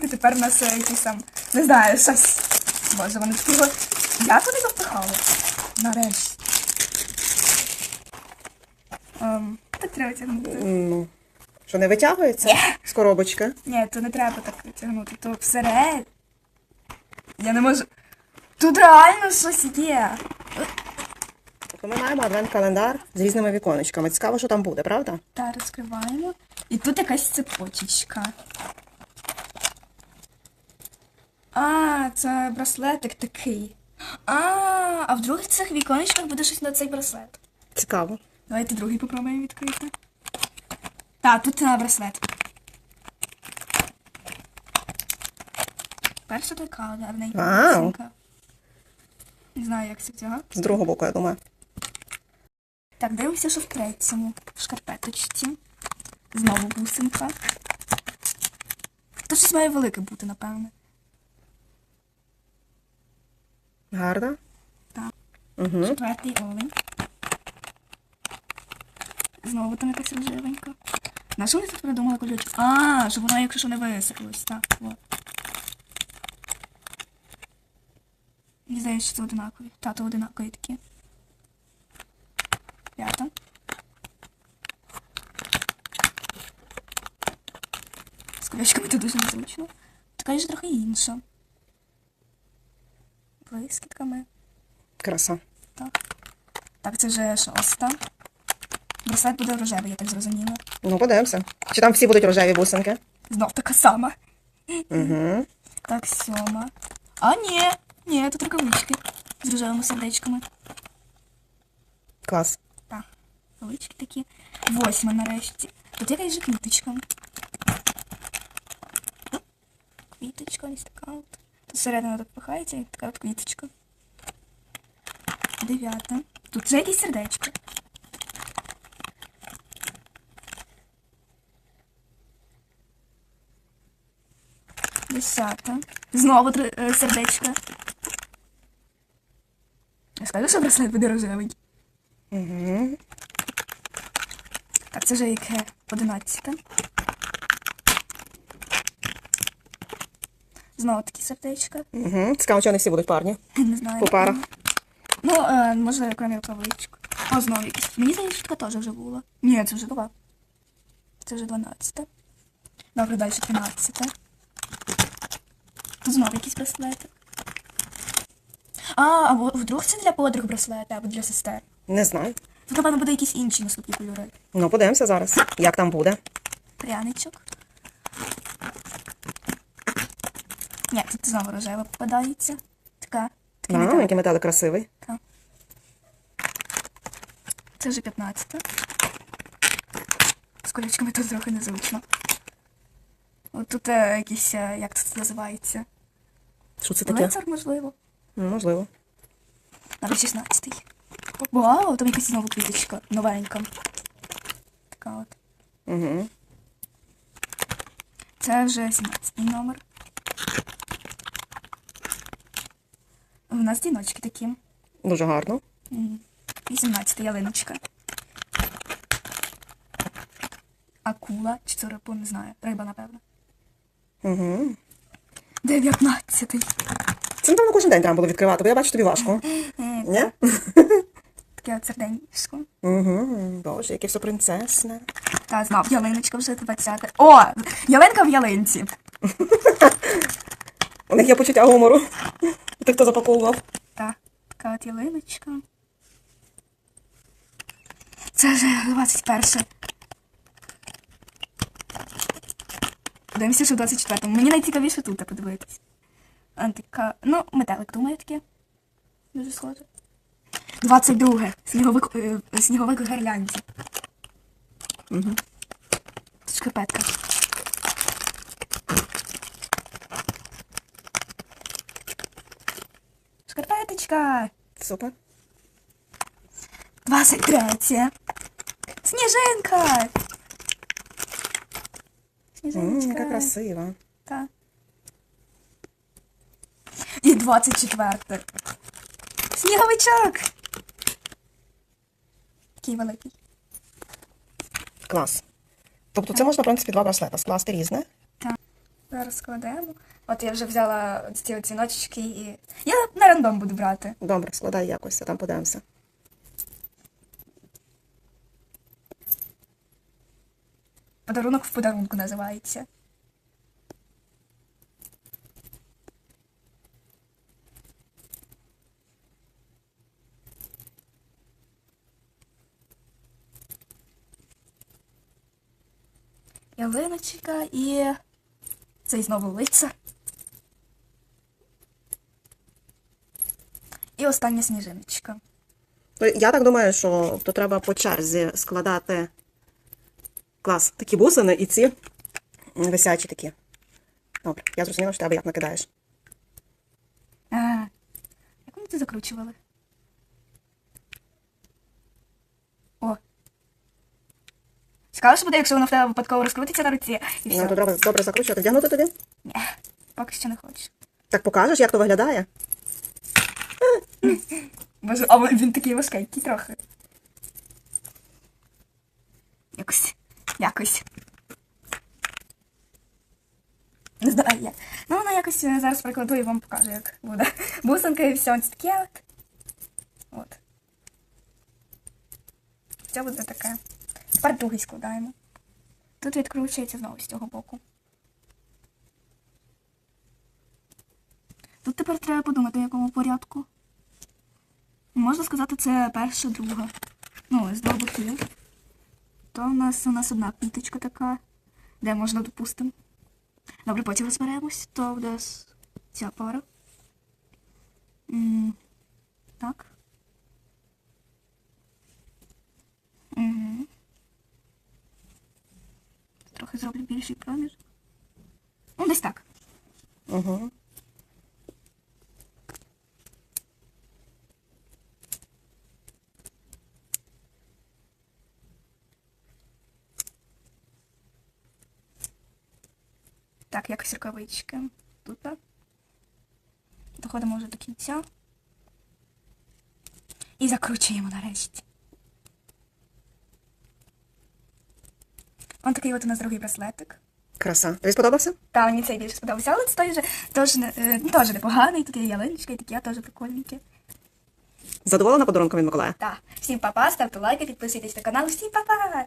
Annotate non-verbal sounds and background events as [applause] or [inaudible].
висунути, тепер у нас е, якийсь там, не знаю, щось. Боже, вони такі його. Як вони його? Нарешті. Ем, так треба тягнути. Ну. Що не витягується? З коробочки? Ні, то не треба так тягнути, то всеред. Я не можу. Тут реально щось є. Ми маємо адвент-календар з різними віконечками. Цікаво, що там буде, правда? Та розкриваємо. І тут якась цепочечка. А, це браслетик такий. А, а в других цих віконечках буде щось на цей браслет. Цікаво. Давайте другий попробуємо відкрити. Так, тут а, браслет. Перша така гарненька. Вау. Не знаю, як це втягати. З другого боку, я думаю. Так, дивимося, що в третьому. В шкарпеточці. Знову бусинка. Тут щось має велике бути, напевне. Гарно. Так. Угу. Четвертий олень. Знову там якась рожевенька. На що вони тут придумали колючку? А, щоб воно, якщо що не висипалось. Так, от. Мені здається, що це одинакові. Та, то одинакові такі. П'ята. З колючками це дуже незручно. Така ж трохи інша. Блискітками. Краса. Так. Так, це вже шоста. Браслет буде рожевий, я так зрозуміла. Ну, подивимося. Чи там всі будуть рожеві бусинки? Знов така сама. Угу. Так, сьома. А, ні, ні, тут рукавички з рожевими сердечками. Клас. Так, рукавички такі. Восьма нарешті. Тут якась же квіточка. Квіточка, ось така от. Тут середина так пихається, і така от квіточка. Дев'ята. Тут вже якісь сердечко. Десята. Знову три е, сердечка. Я скажу, що браслет буде рожевий. Угу. Так, це вже яке одинадцяте. Знову такі сердечка. Угу. Цікаво, чи вони всі будуть парні. [laughs] Не знаю. По парах. Ну, е, може, окремі рукавичку. О, знову якісь. Мені здається, що така теж вже була. Ні, це вже два. Це вже дванадцяте. Добре, далі тринадцяте. Тут знову якісь браслети. А, або вдруг це для подруг браслети, або для сестер. Не знаю. Тут, напевно, буде якісь інші наступні кольори. Ну, подивимося зараз, як там буде. Пряничок. Ні, тут знову рожева попадається. Така. Такий А, металик. який металик красивий. Так. Це вже 15. З колючками тут трохи незручно. От тут е, якийсь, е, як це називається? Що це таке? Лицар, можливо. Ну, можливо. Навіть 16-й. Вау, там якась знову квіточка новенька. Така от. Угу. Це вже 17-й номер. У нас діночки такі. Дуже гарно. 18 ялиночка. Акула, чи це рибу, не знаю. Риба, напевно. Угу. 19-й. Це, напевно, кожен день треба було відкривати, бо я бачу тобі важко. Ні? [laughs] Таке от серденько. Угу. Боже, яке все принцесне. Та знов, ялиночка вже 20 О! Ялинка в ялинці. [laughs] У них є почуття гумору. Ти хто запаковував? Так, така от ялиночка. Це вже 21. Подивимося, що в 24-му. Мені найцікавіше тут подивитись. А, така, ну, метелик, думаю, таке. Дуже схоже. 22. Сніговик, е, сніговик в гірлянді. Угу. Шкарпетка. Шкарпеточка. Супер. 23. Сніжинка. Сніжиночка. яка красива. Так. І 24. Сніговичок. Такий великий. Клас. Тобто це можна, в принципі, два браслета скласти різне. Так. Зараз складемо. От я вже взяла ці дзвіночки і. Я на рандом буду брати. Добре, складай якось, а там подивимося. Подарунок в подарунку називається. Ялиночка і цей знову лиця. І остання сніжиночка. Ну, Я так думаю, що то треба по черзі складати клас такі бусини і ці висячі такі. Добре, я зрозуміла, що тебе як накидаєш. А, як вони це закручували? О. Цікаво, що буде, якщо воно в тебе випадково розкрутиться на руці і Ну, то треба добре закручувати. Вдягнути тобі? Ні, поки що не хочу. Так покажеш, як то виглядає? Боже, а він такий важкенький трохи. Якось. Якось. Не знаю як. Ну, вона якось е, зараз прикладу і вам покажу, як буде. Бусинка і все, ось таке от. От. Це буде таке. Тепер другий складаємо. Тут відкручується знову з цього боку. Тут тепер треба подумати, в якому порядку. Можна сказати, це перша, друга. Ну, з двох боків. То у нас у нас одна квіточка така, де можна допустимо. Добре, потім розберемось, то буде ця пара. М, Так. Угу. Трохи зроблю більший проміжок. Ну, десь так. Угу. Так, якось рукавички. Тут так. Доходимо вже до кінця. І закручуємо нарешті. Ось такий от у нас другий браслетик. Краса. Тобі сподобався? Та мені цей більше сподобався, але той же теж, не- е, теж непоганий, тут є ялиночка і такі теж прикольненькі. Задоволена подарунком від Миколая? Так, всім па-па, ставте лайки, підписуйтесь на канал, всім па-па!